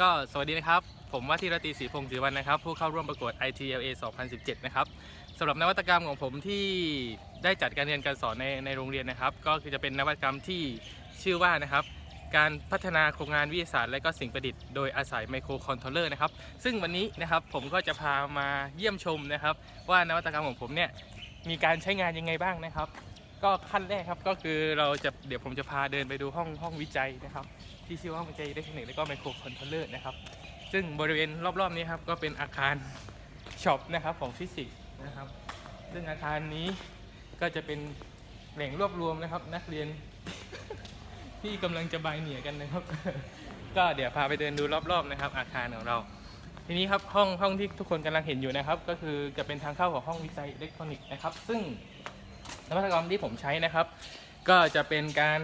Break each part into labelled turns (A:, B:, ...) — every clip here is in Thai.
A: ก็สวัสดีนะครับ ผมว่าที่รตีศรีพงศ์ศรีวันนะครับ ผู้เข้าร่วมประกวด ITLA 2017 นะครับสำหรับนวัตกรรมของผมที่ได้จัดการเรียนการสอนในในโรงเรียนนะครับ ก็คือจะเป็นนวัตกรรมที่ชื่อว่านะครับ การพัฒนาโครงงานวิทยาศาสตร์ และก็สิ่งประดิษฐ์โดยอาศัยไมโครคอนโทรลเลอร์นะครับ ซึ่งวันนี้นะครับผมก็จะพามาเยี่ยมชมนะครับ ว่านวัตกรรมของผมเนี่ยมีการใช้งานยังไงบ้างนะครับ ก็ขั้นแรกครับก็คือเราจะเดี๋ยวผมจะพาเดินไปดูห้องห้องวิจัยนะครับ ที่ชื่อว่าห้องวิจัยอิเล็กทรอนิกส์และก็ไมโครคอนโทรลเลอร์นะครับ ซึ่งบริเวณรอบๆนี้ครับก็เป็นอาคารช็อปนะครับของฟิสิกส์นะครับ ซึ่งอาคารนี้ก็จะเป็นแหล่งรวบรวมนะครับ นักเรียน ที่กำลังจะบายเหนียกันนะครับ ก็เดี๋ยวพาไปเดินดูรอบๆนะครับ อาคารของเรา ทีนี้ครับห้องห้องที่ทุกคนกำลังเห็นอยู่นะครับ ก็คือจะเป็นทางเข้าของห้องวิจัยอิเล็กทรอนิกส์นะครับ ซึ่ง นวัตกรรมที่ผมใช้นะครับ ก็จะเป็นการ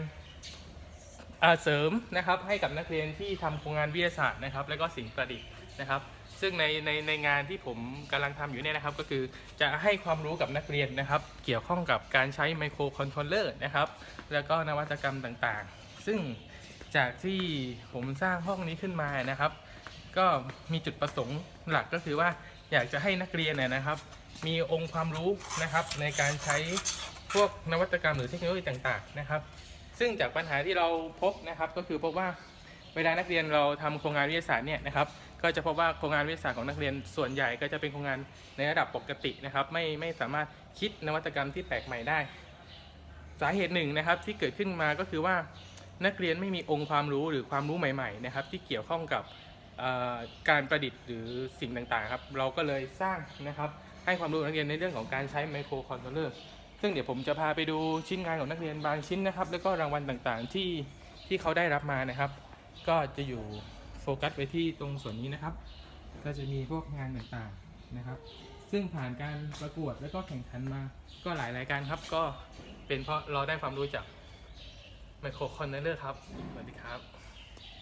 A: เสริมนะครับให้กับนักเรียนที่ทำโครงงานวิทยาศาสตร์นะครับ และก็สิ่งประดิษฐ์นะครับ ซึ่งในในในงานที่ผมกำลังทำอยู่เนี่ยนะครับ ก็คือจะให้ความรู้กับนักเรียนนะครับ เกี่ยวข้องกับการใช้ไมโครคอนโทรลเลอร์นะครับ แล้วก็นวัตกรรมต่างๆ ซึ่งจากที่ผมสร้างห้องนี้ขึ้นมานะครับ ก็มีจุดประสงค์หลักก็คือว่าอยากจะให้นักเรียนเนี่ยนะครับ มีองค์ความรู้นะครับในการใช้ พวกนวัตกรรมหรือเทคโนโลยีต่างๆนะครับ ซึ่งจากปัญหาที่เราพบนะครับ ก็คือพบว่าเวลานักเรียนเราทำโครงงานวิทยาศาสตร์เนี่ยนะครับ ก็จะพบว่าโครงงานวิทยาศาสตร์ของนักเรียนส่วนใหญ่ก็จะเป็นโครงงานในระดับปกตินะครับ ไม่ไม่สามารถคิดนวัตกรรมที่แปลกใหม่ได้ สาเหตุหนึ่งนะครับที่เกิดขึ้นมาก็คือว่านักเรียนไม่มีองค์ความรู้หรือความรู้ใหม่ๆนะครับ ที่เกี่ยวข้องกับการประดิษฐ์หรือสิ่งต่างๆครับ เราก็เลยสร้างนะครับให้ความรู้นักเรียนในเรื่องของการใช้ไมโครคอนโทรลเลอร์ ซึ่งเดี๋ยวผมจะพาไปดูชิ้นงานของนักเรียนบางชิ้นนะครับ แล้วก็รางวัลต่างๆที่ที่เขาได้รับมานะครับ ก็จะอยู่โฟกัสไปที่ตรงส่วนนี้นะครับ ก็จะมีพวกงานต่างๆนะครับ ซึ่งผ่านการประกวดแล้วก็แข่งขันมา ก็หลายรายการครับ ก็เป็นเพราะเราได้ความรู้จากไมโครคอนเทนเนอร์ครับสวัสดีครับ